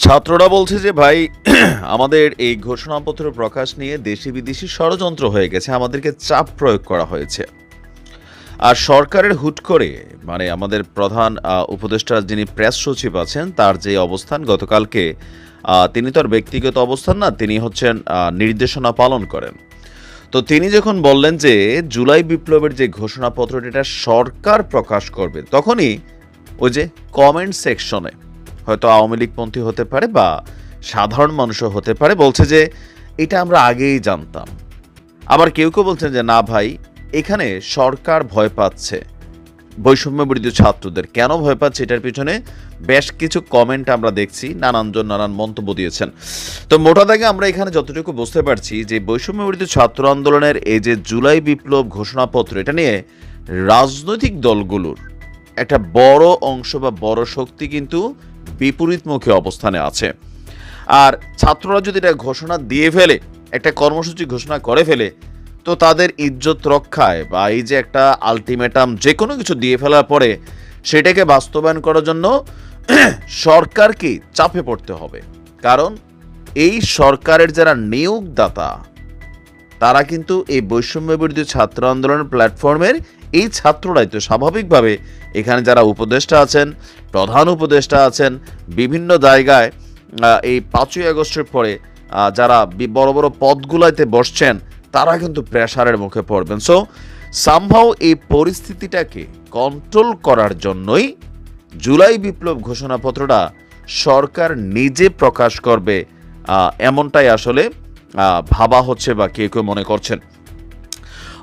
ছাত্ররা বলছে যে, ভাই, আমাদের এই ঘোষণাপত্র প্রকাশ নিয়ে দেশি বিদেশি ষড়যন্ত্র হয়ে গেছে। আমাদেরকে চাপ প্রয়োগ করা হয়েছে। আর সরকারের হুট করে মানে আমাদের প্রধান উপদেষ্টা যিনি প্রেস সচিব আছেন, তার যে অবস্থান গতকালকে তিনি তার ব্যক্তিগত অবস্থান না, তিনি হচ্ছেন নির্দেশনা পালন করেন। তো তিনি যখন বললেন যে, জুলাই বিপ্লবের যে ঘোষণাপত্রটি সরকার প্রকাশ করবে, তখনই ওই যে কমেন্ট সেকশনে হয়তো আওয়ামী লীগপন্থী হতে পারে বা সাধারণ মানুষও হতে পারে, বলছে যে এটা আমরা আগেই জানতাম। আবার কেউ কেউ বলছেন যে, না ভাই, এখানে সরকার ভয় পাচ্ছে। বৈষম্য বিরোধী ছাত্রদের কেন ভয় পাচ্ছে এটার পিছনে? বেশ কিছু কমেন্ট আমরা দেখছি নানানজন নানান মন্তব্য দিয়েছেন। তো মোটা দাগে আমরা এখানে যতটুকু বুঝতে পারছি যে বৈষম্য বিরোধী ছাত্র আন্দোলনের এই যে জুলাই বিপ্লব ঘোষণাপত্র, এটা নিয়ে রাজনৈতিক দলগুলোর একটা বড় অংশ বা বড় শক্তি কিন্তু বিপরীতমুখী অবস্থানে আছে। আর ছাত্ররা যদি এটা ঘোষণা দিয়ে ফেলে, একটা কর্মসূচি ঘোষণা করে ফেলে, তো তাদের ইজ্জত রক্ষায় বা এই যে একটা আলটিমেটাম যে কোনো কিছু দিয়ে ফেলার পরে সেটাকে বাস্তবায়ন করার জন্য সরকারকে চাপে পড়তে হবে। কারণ এই সরকারের যারা নিয়োগদাতা, তারা কিন্তু এই বৈষম্য বিরোধী ছাত্র আন্দোলনের প্ল্যাটফর্মের এই ছাত্ররাই তো স্বাভাবিকভাবে এখানে যারা উপদেষ্টা আছেন, প্রধান উপদেষ্টা আছেন, বিভিন্ন জায়গায় এই পাঁচই আগস্টের পরে যারা বড় বড় পদগুলাতে বসছেন, তারা কিন্তু প্রেশারের মুখে পড়বেন। সো সামহাও এই পরিস্থিতিটাকে কন্ট্রোল করার জন্যই জুলাই বিপ্লব ঘোষণাপত্রটা সরকার নিজে প্রকাশ করবে এমনটাই আসলে ভাবা হচ্ছে বা কেউ কেউ মনে করছেন।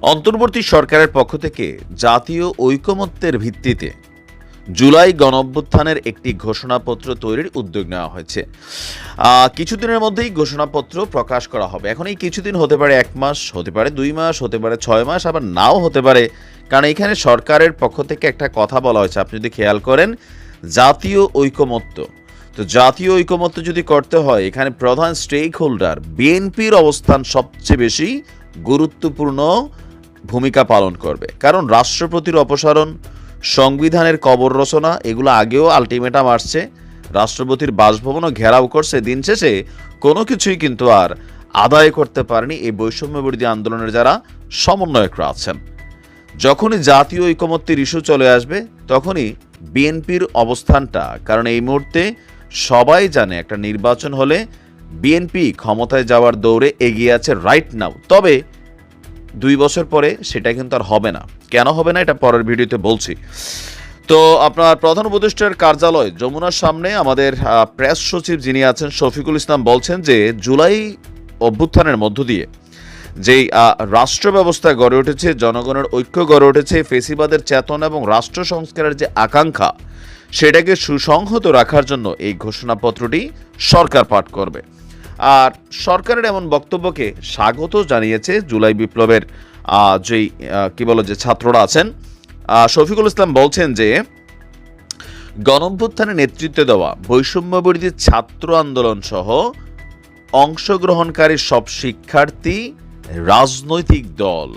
অন্তর্বর্তী সরকারের পক্ষ থেকে জাতীয় ঐকমত্যের ভিত্তিতে জুলাই গণঅভ্যুত্থানের একটি ঘোষণাপত্র তৈরির উদ্যোগ নেওয়া হয়েছে। কিছুদিনের মধ্যেই ঘোষণাপত্র প্রকাশ করা হবে। এখন এই কিছুদিন হতে পারে এক মাস, হতে পারে দুই মাস, হতে পারে ছয় মাস, আবার নাও হতে পারে। কারণ এখানে সরকারের পক্ষ থেকে একটা কথা বলা হয়েছে। আপনি যদি খেয়াল করেন, জাতীয় ঐকমত্য। তো জাতীয় ঐকমত্য যদি করতে হয়, এখানে প্রধান স্টেক হোল্ডার বিএনপির অবস্থান সবচেয়ে বেশি গুরুত্বপূর্ণ ভূমিকা পালন করবে। কারণ রাষ্ট্রপতির অপসারণ, সংবিধানের কবর রচনা, এগুলো আগেও আলটিমেটাম আসছে। রাষ্ট্রপতির বাসভবনও ঘেরাও করছে। দিন শেষে কোনো কিছুই কিন্তু আর আদায় করতে পারেনি এই বৈষম্য বিরোধী আন্দোলনের যারা সমন্বয়করা আছেন। যখনই জাতীয় ঐকমত্যের ইস্যু চলে আসবে, তখনই বিএনপির অবস্থানটা, কারণ এই মুহূর্তে সবাই জানে একটা নির্বাচন হলে বিএনপি ক্ষমতায় যাওয়ার দৌড়ে এগিয়ে আছে রাইট নাও তবে দুই বছর পরে সেটা কিন্তু আর হবে না। কেন হবে না এটা পরের ভিডিওতে বলছি। তো আপনার প্রধান উপদেষ্টার কার্যালয় যমুনার সামনে আমাদের প্রেস সচিব যিনি আছেন শফিকুল ইসলাম বলছেন যে জুলাই অভ্যুত্থানের মধ্য দিয়ে যেই রাষ্ট্র ব্যবস্থা গড়ে উঠেছে, জনগণের ঐক্য গড়ে উঠেছে, ফেসিবাদের চেতনা এবং রাষ্ট্র সংস্কারের যে আকাঙ্ক্ষা, সেটাকে সুসংহত রাখার জন্য এই ঘোষণাপত্রটি সরকার পাঠ করবে। আর সরকারের এমন বক্তব্যকে স্বাগত জানিয়েছে জুলাই বিপ্লবের যেই কি বলো, যে ছাত্ররা আছেন। শফিকুল ইসলাম বলছেন যে, গণঅভ্যুত্থানে নেতৃত্ব দেওয়া বৈষম্য বিরোধী ছাত্র আন্দোলন সহ অংশগ্রহণকারী সব শিক্ষার্থী রাজনৈতিক দল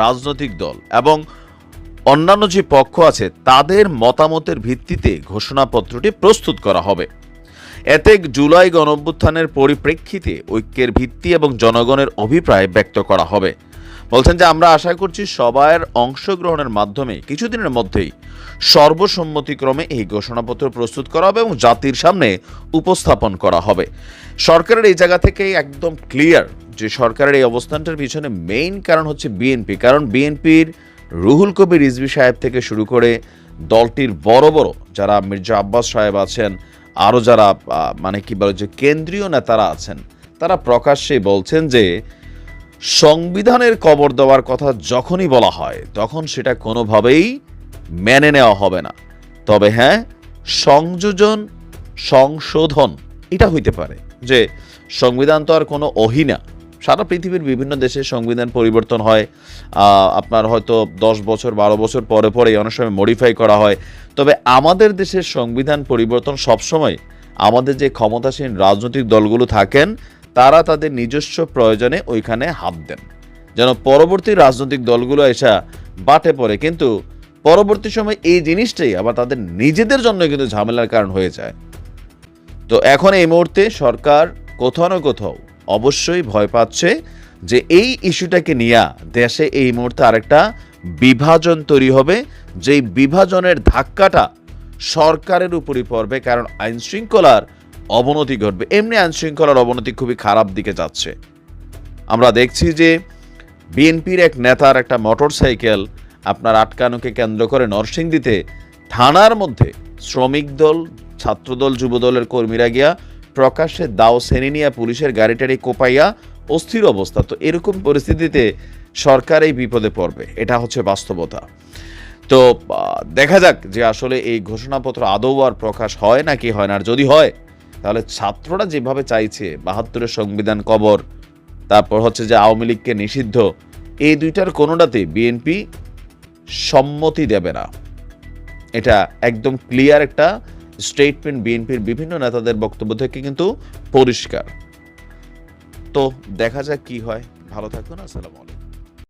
রাজনৈতিক দল এবং অন্যান্য যে পক্ষ আছে, তাদের মতামতের ভিত্তিতে ঘোষণাপত্রটি প্রস্তুত করা হবে। এতে জুলাই গণঅভ্যুত্থানের পরিপ্রেক্ষিতে ঐক্যের ভিত্তি এবং জনগণের অভিপ্রায় ব্যক্ত করা হবে। বলছেন যে, আমরা আশা করছি সবার অংশগ্রহণের মাধ্যমে কিছুদিনের মধ্যেই সর্বসম্মতিক্রমে এই ঘোষণাপত্র প্রস্তুত করা হবে এবং জাতির সামনে উপস্থাপন করা হবে। সরকারের এই জায়গা থেকে একদম ক্লিয়ার যে, সরকারের এই অবস্থানটার পিছনে মেইন কারণ হচ্ছে বিএনপি। কারণ বিএনপির রুহুল কবির রিজভি সাহেব থেকে শুরু করে দলটির বড় বড় যারা মির্জা আব্বাস সাহেব আছেন আরও যারা মানে কি বলে যে কেন্দ্রীয় নেতারা আছেন, তারা প্রকাশ্যে বলছেন যে সংবিধানের কবর দেওয়ার কথা যখনই বলা হয়, তখন সেটা কোনোভাবেই মেনে নেওয়া হবে না। তবে হ্যাঁ সংযোজন, সংশোধন, এটা হইতে পারে যে সংবিধান তো আর কোনো অহিনা। সারা পৃথিবীর বিভিন্ন দেশে সংবিধান পরিবর্তন হয়। আপনার হয়তো দশ বছর, বারো বছর পরে পরে অনেক সময় মডিফাই করা হয়। তবে আমাদের দেশের সংবিধান পরিবর্তন সবসময় আমাদের যে ক্ষমতাসীন রাজনৈতিক দলগুলো থাকেন, তারা তাদের নিজস্ব প্রয়োজনে ওইখানে হাত দেন। যেন পরবর্তী রাজনৈতিক দলগুলো এসা বাটে পড়ে। কিন্তু পরবর্তী সময় এই জিনিসটাই আবার তাদের নিজেদের জন্য কিন্তু ঝামেলার কারণ হয়ে যায়। তো এখন এই মুহূর্তে সরকার কোথাও না কোথাও অবশ্যই ভয় পাচ্ছে যে এই ইস্যুটাকে নিয়ে দেশে এই মুহূর্তে আরেকটা বিভাজন তৈরি হবে, যেই বিভাজনের ধাক্কাটা সরকারের উপরই পড়বে, কারণ আইন শৃঙ্খলার অবনতি ঘটবে। এমনি আইন শৃঙ্খলার অবনতি খুবই খারাপ দিকে যাচ্ছে। আমরা দেখছি যে বিএনপির এক নেতার একটা মোটর সাইকেল আপনার আটকানোকে কেন্দ্র করে নরসিংদীতে থানার মধ্যে শ্রমিক দল, ছাত্রদল, যুবদলের কর্মীরা গিয়া প্রকাশ্যে দাও শ্রেণি নিয়ে পুলিশের গাড়িটারি কোপাইয়া অস্থির অবস্থা। তো এরকম পরিস্থিতিতে সরকার এই বিপদে পড়বে। এটা হচ্ছে বাস্তবতা। তো দেখা যাক যে আসলে এই ঘোষণাপত্র আদৌ আর প্রকাশ হয় নাকি হয় না। আর যদি হয়, তাহলে ছাত্ররা যেভাবে চাইছে, বাহাত্তরের সংবিধান কবর, তারপর হচ্ছে যে আওয়ামী লীগকে নিষিদ্ধ, এই দুইটার কোনোটাতে বিএনপি সম্মতি দেবে না। এটা একদম ক্লিয়ার একটা স্টেটমেন্ট বিএনপির বিভিন্ন নেতাদের বক্তব্য থেকে কিন্তু পরিষ্কার। তো দেখা যাক কি হয়। ভালো থাকুন আসসালামু আলাইকুম।